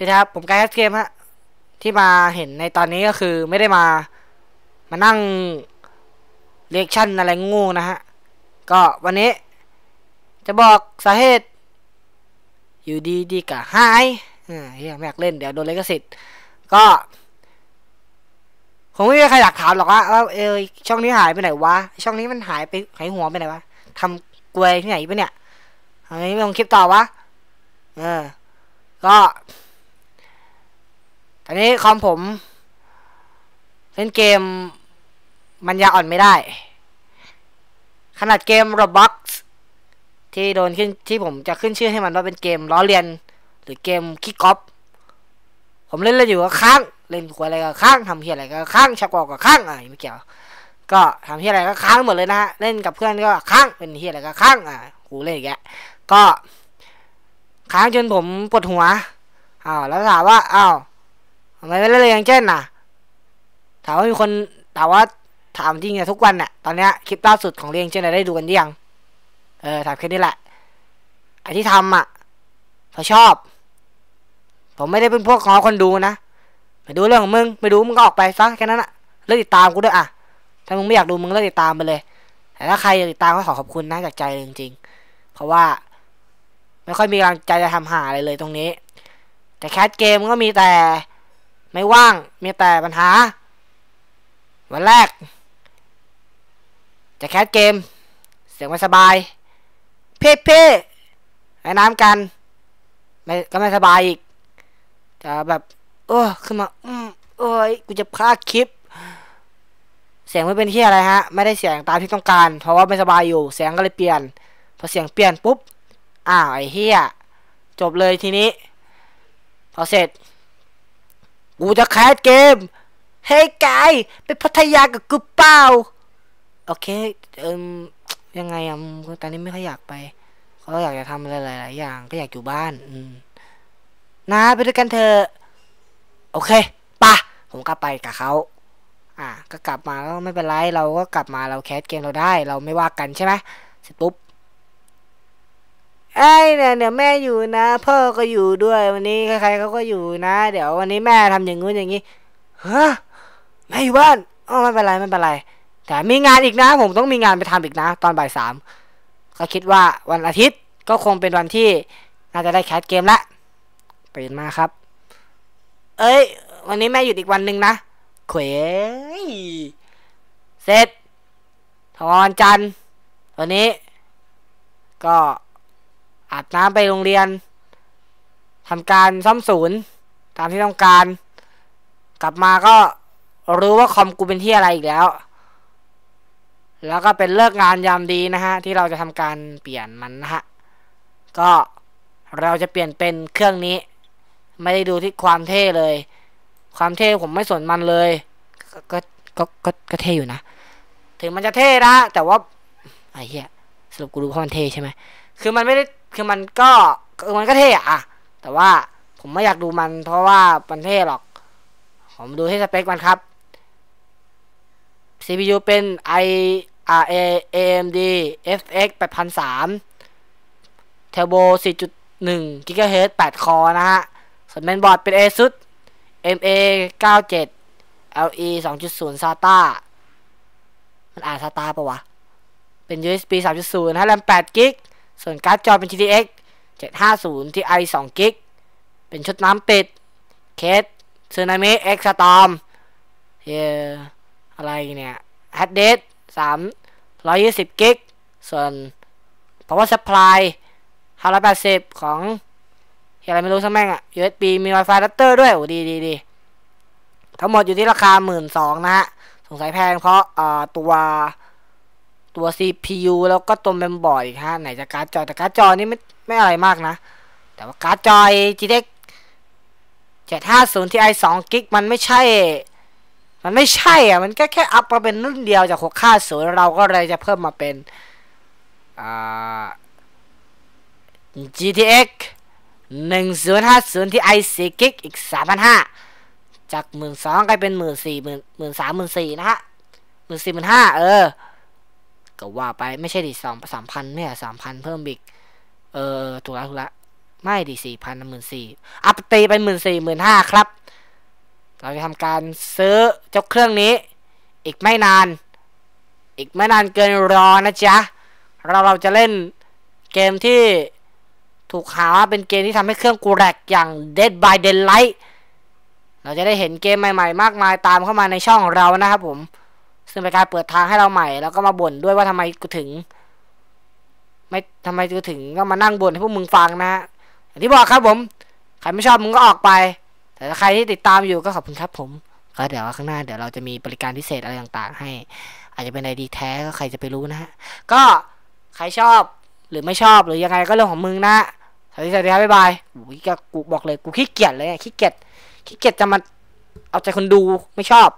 สวัสดีครับ ผมกายเกมฮะที่มาเห็นในตอนนี้ก็คือไม่ได้มามานั่งเรียกชั่นอะไรงูนะฮะ ก็วันนี้ จะบอกสาเหตุ อยู่ดีดีกับหายเฮียไม่อยากเล่นเดี๋ยวโดนเลกสิทธิ์ก็คงไม่มีใครอยากถามหรอกว่าเออช่องนี้หายไปไหนวะช่องนี้มันหายไปหายหัวไปไหนวะทำกลวยที่ไหนปะเนี่ยทำไมไม่ลงคลิปต่อวะเออก็ ตอนนี้คอมผมเล่นเกมมันยาอ่อนไม่ได้ ขนาดเกม Roblox ที่โดนขึ้นที่ผมจะขึ้นชื่อให้มันว่าเป็นเกมล้อเลียน หรือเกมคิกกอฟผมเล่นเล่นอยู่ก็ค้างเล่นหัวอะไรก็ค้างทำเฮียอะไรก็ค้างชักบอกก็ค้างอะไรไม่เกี่ยวก็ทำเฮียอะไรก็ค้างหมดเลยนะฮะเล่นกับเพื่อนก็ค้างเป็นเฮียอะไรก็ค้างอะกูเล่นอย่างเงี้ยก็ค้างจนผมปวดหัวอ้าวแล้วถามว่าอ้าว ทำไมไม่เล่นเลยอย่างเช่นน่ะ ถามว่ามีคนถามว่าถามจริงอะทุกวันเนี่ยตอนเนี้ยคลิปล่าสุดของเรียงเช่นได้ดูกันยังเออถามแค่นี้แหละไอที่ทำอะเพราชอบ ผมไม่ได้เป็นพวกขอคนดูนะไปดูเรื่องของมึงไปดูมึงก็ออกไปซะแค่นั้นอะเลิกติดตามกูด้วยอะถ้ามึงไม่อยากดูมึงเลิกติดตามไปเลย แต่ถ้าใครอยากติดตามก็ขอขอบคุณนะจากใจเลยจริงๆ เพราะว่า ไม่ค่อยมีกำลังใจจะทำหาอะไรเลยตรงนี้ แต่แคสเกมก็มีแต่ ไม่ว่าง มีแต่ปัญหา วันแรก จะแคสเกม เสียงไม่สบาย เพ่เพ่ไอ้น้ำกันไม่ก็ไม่สบายอีก จะแบบเออขึ้นมา อืมเอ้ยกูจะพากคลิป เสียงไม่เป็นที่อะไรฮะ ไม่ได้เสียงตามที่ต้องการ เพราะว่าไม่สบายอยู่ เสียงก็เลยเปลี่ยน พอเสียงเปลี่ยนปุ๊บ อ้าวไอ้เฮียจบเลยทีนี้ พอเสร็จ กูจะแคสเกม เฮ้ยกายไปพัทยากับกูเปล่า โอเคเอิมยังไงอะตอนนี้ไม่ค่อยอยากไป เขาอยากจะทำอะไรหลายๆอย่าง ก็อยากอยู่บ้าน อืมนะไปด้วยกันเถอะ โอเคปะผมก็ไปกับเขา อะ ก็กลับมาก็ไม่เป็นไร เราก็กลับมาเราแคสเกมเราได้ เราไม่ว่ากันใช่ไหมเสร็จปุ๊บ ไอ้เนี่ยเดี๋ยวแม่อยู่นะ พ่อก็อยู่ด้วยวันนี้ใครๆเขาก็อยู่นะ เดี๋ยววันนี้แม่ทำอย่างงู้นอย่างนี้ฮะแม่อยู่บ้านอ๋อไม่เป็นไรไม่เป็นไร แต่มีงานอีกนะ ผมต้องมีงานไปทำอีกนะ ตอนบ่ายสามก็คิดว่าวันอาทิตย์ก็คงเป็นวันที่น่าจะได้แคสเกมละตื่นมาครับ เอ้ย วันนี้แม่หยุดอีกวันหนึ่งนะเขวเสร็จทวันจันวันนี้ ก็ อาบน้ำไปโรงเรียนทำการซ่อมศูนย์ตามที่ต้องการ กลับมาก็รู้ว่าคอมกูเป็นที่อะไรอีกแล้ว แล้วก็เป็นเลิกงานยามดีนะฮะ ที่เราจะทำการเปลี่ยนมันนะฮะ ก็เราจะเปลี่ยนเป็นเครื่องนี้ ไม่ได้ดูที่ความเท่เลย ความเท่ผมไม่สนมันเลย ก็ก็ก็ก็เท่อยู่นะ ถึงมันจะเท่นะแต่ว่าไอ้เหี้ยสรุปกูรู้เพราะมันเท่ใช่ไหมคือมันไม่ได้ คือมันก็คือมันก็เท่อะแต่ว่าผมไม่อยากดูมัน เพราะว่ามันเท่หรอก ผมดูที่สเปคมันครับ CPU เป็น i r a AMD FX 8003 Turbo 4.1 GHz 8 คอนะฮะ ส่วนเมนบอร์ดเป็น ASUS MA 97 LE 2.0 SATA มันอ่าน SATA ปะวะ เป็น USB 3.0นะแรม8 g b ส่วนการ์ดจอเป็น GTX 750 Ti 2 g b เป็นชุดน้ำปิด เคสซึนามิเอ็กซ์ตอมเฮอะไรเนี่ยฮัดเดสสามร้อยยี่สิบกิก ส่วน power supply ห้าร้อยแปดสิบของอะไรไม่รู้สักแม่งอะ USB มี Wi-Fi adapter ด้วย โอ้ดีดีดีทั้งหมดอยู่ที่ราคาหมื่นสองนะฮะ สงสัยแพงเพราะอ่าตัว ตัว CPU แล้วก็ตัวเมมบอร์ดอีกฮะไหนจะการ์ดจอแต่การ์ดจอนี่ไม่ไม่อะไรมากนะ แต่ว่าการ์ดจอ GTX 750 Ti 2กิกมันไม่ใช่ มันไม่ใช่อะ มันแค่แค่อัพมาเป็นรุ่นเดียวจาก 650 เราก็เลยจะเพิ่มมาเป็นอ่า GTX 1050 Ti 4กิกอีก 3,500 จาก 12,000กลายเป็น 14,000 13,000 14,000นะฮะ14,500 เออ ก็ว่าไปไม่ใช่ดิ2 3,000เนี่ย3,000เพิ่มอีกเออถูกล้วถูกล้วไม่ดิสี่พันหมื่นสี่อัพตีเป็นหมื่นสี่หมื่นห้าครับ เราจะทำการซื้อเจ้าเครื่องนี้ อีกไม่นาน อีกไม่นานเกินรอนะจ๊ะ เราเราจะเล่นเกมที่ถูกหาว่าเป็นเกมที่ทำให้เครื่องกูแรกอย่าง Dead by Daylight เราจะได้เห็นเกมใหม่ ๆ มากมายตามเข้ามาในช่องเรานะครับผม ซึ่งเป็นการเปิดทางให้เราใหม่ แล้วก็มาบ่นด้วยว่าทำไมกูถึง ไม่ทำไมกูถึงก็มานั่งบ่นให้พวกมึงฟังนะฮะอย่างที่บอกครับผม ใครไม่ชอบมึงก็ออกไป แต่ถ้าใครที่ติดตามอยู่ก็ขอบคุณครับผมก็เดี๋ยวข้างหน้าเดี๋ยวเราจะมีบริการพิเศษอะไรต่างๆ ให้ อาจจะเป็นไอดีแท้ก็ใครจะไปรู้นะฮะก็ใครชอบหรือไม่ชอบหรือยังไงก็เรื่องของมึงนะสวัสดีสวัสดีครับบ๊ายบายกูก็กูบอกเลยกูขี้เกียจเลยขี้เกียจขี้เกียจจะมาเอาใจคนดูไม่ชอบ